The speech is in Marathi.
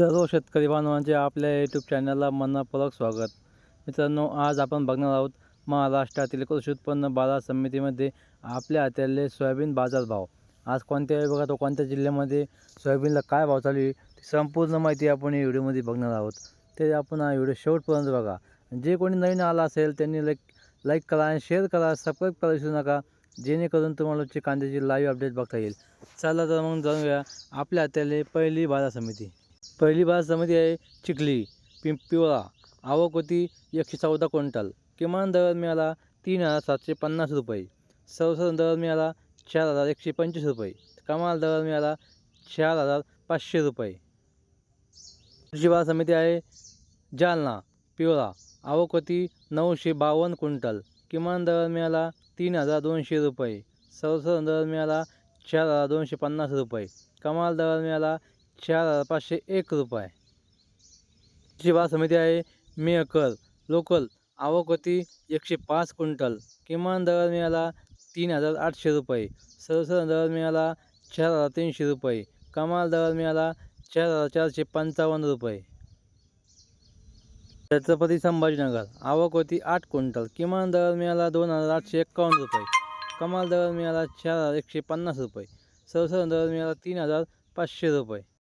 सर्व शेतकरी बांधवांचे आपल्या यूट्यूब चॅनलला मनपूर्वक स्वागत. मित्रांनो आज आपण बघणार आहोत महाराष्ट्रातील कृषी उत्पन्न बाजार समितीमध्ये आपल्या हातातले सोयाबीन बाजारभाव. आज कोणत्या विभागात व कोणत्या जिल्ह्यामध्ये सोयाबीनला काय भाव चालू आहे ती संपूर्ण माहिती आपण या व्हिडिओमध्ये बघणार आहोत. ते आपण हा व्हिडिओ शेवटपर्यंत बघा. जे कोणी नवीन आला असेल त्यांनी लाईक लाईक करा आणि शेअर करा सबस्क्राईब करा विसरू नका. जेणेकरून तुम्हाला कांद्याची लाईव्ह अपडेट बघता येईल. चला तर मग जाणून घ्या आपल्या हातातले पहिली बाजार समिती. पहिली बाजार समिती आहे चिखली पिं पिवळा आवक होती एकशे चौदा क्विंटल. किमान दर मिळाला तीन हजार सातशे पन्नास रुपये. सर्वसाधारण दर मिळाला चार हजार एकशे पंचवीस रुपये. कमाल दर मिळाला चार हजार पाचशे रुपये. कृषी बाजार समिती आहे जालना पिवळा आवक होती नऊशे बावन्न क्विंटल. किमान दर मिळाला तीन हजार दोनशे रुपये. सर्वसाधारण दर मिळाला चार हजार दोनशे पन्नास रुपये. कमाल दर मिळाला चार हजार पाचशे एक रुपये. कृषी समिती आहे मेकर लोकल आवक होती एकशे पाच क्विंटल. किमान दर मिळाला तीन हजार आठशे रुपये. सर्वसाधारण दर मिळाला चार हजार तीनशे रुपये. कमाल दर मिळाला चार हजार चारशे पंचावन्न रुपये. छत्रपती संभाजीनगर आवक होती आठ क्विंटल. किमान दर मिळाला दोन हजार आठशे एक्कावन्न रुपये. कमाल दर मिळाला चार हजार एकशे पन्नास रुपये. सर्वसाधारण दर मिळाला तीन हजार पाचशे रुपये.